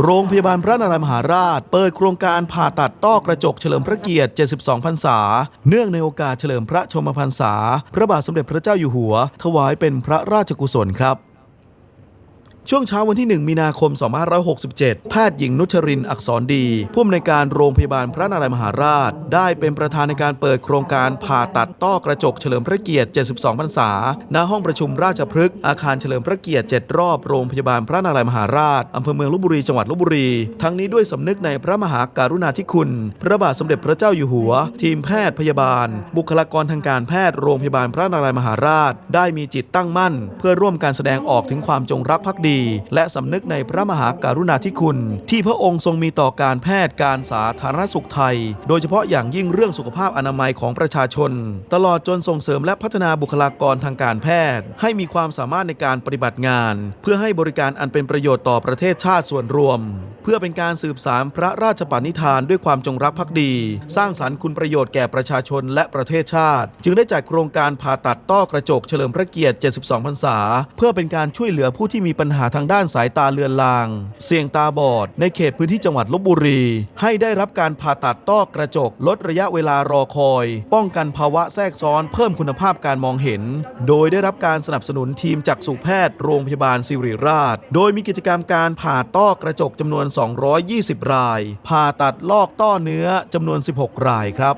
โรงพยาบาลพระนารายมหาราช เปิดโครงการผ่าตัดต้อกระจกเฉลิมพระเกียรติ 72 พรรษา เนื่องในโอกาสเฉลิมพระชมพรรษา พระบาทสมเด็จพระเจ้าอยู่หัว ถวายเป็นพระราชกุศลครับ ช่วงเช้าวันที่ 1 มีนาคม 2567 แพทย์หญิงนุชรินทร์อักษรดี ผู้อำนวยการโรงพยาบาลพระนารายมหาราช ได้เป็นประธานในการเปิดโครงการผ่าตัดต้อกระจกเฉลิมพระเกียรติ 72 พรรษา ณ ห้องประชุมราชพฤกษ์อาคารเฉลิมพระเกียรติ 7 รอบโรงพยาบาลพระนารายมหาราช อำเภอเมืองลบบุรี จังหวัดลบบุรี ทั้งนี้ด้วยสำนึกในพระมหาการุณาธิคุณ พระบาทสมเด็จพระเจ้าอยู่หัว ทีมแพทย์พยาบาล บุคลากรทางการแพทย์โรงพยาบาลพระนารายมหาราช ได้มีจิตตั้งมั่น เพื่อร่วมการแสดงออกถึงความจงรักภักดีและสำนึกในพระมหาการุณาธิคุณ ที่พระองค์ทรงมีต่อการแพทย์การสาธารณสุขไทย โดยเฉพาะอย่างยิ่งเรื่องสุขภาพอนามัยของประชาชน ตลอดจนส่งเสริมและพัฒนาบุคลากรทางการแพทย์ ให้มีความสามารถในการปฏิบัติงาน เพื่อให้บริการอันเป็นประโยชน์ต่อประเทศชาติส่วนรวม เพื่อเป็นการสืบสารพระราชปณิธานด้วยความจงรักภักดี สร้างสรรค์คุณประโยชน์แก่ประชาชนและประเทศชาติ จึงได้จัดโครงการผ่าตัดต้อกระจกเฉลิมพระเกียรติ 72 พรรษา เพื่อเป็นการช่วยเหลือผู้ที่มีปัญหาทางด้านสายตาเลือนลาง เสี่ยงตาบอด ในเขตพื้นที่จังหวัดลบบุรี ให้ได้รับการผ่าตัดต้อกระจก ลดระยะเวลารอคอย ป้องกันภาวะแทรกซ้อนเพิ่มคุณภาพการมองเห็น โดยได้รับการสนับสนุนทีมจักษุแพทย์โรงพยาบาลสิริราช โดยมีกิจกรรมการผ่าต้อกระจกจำนวน 220 ราย ผ่าตัดลอกต้อเนื้อจำนวน 16 รายครับ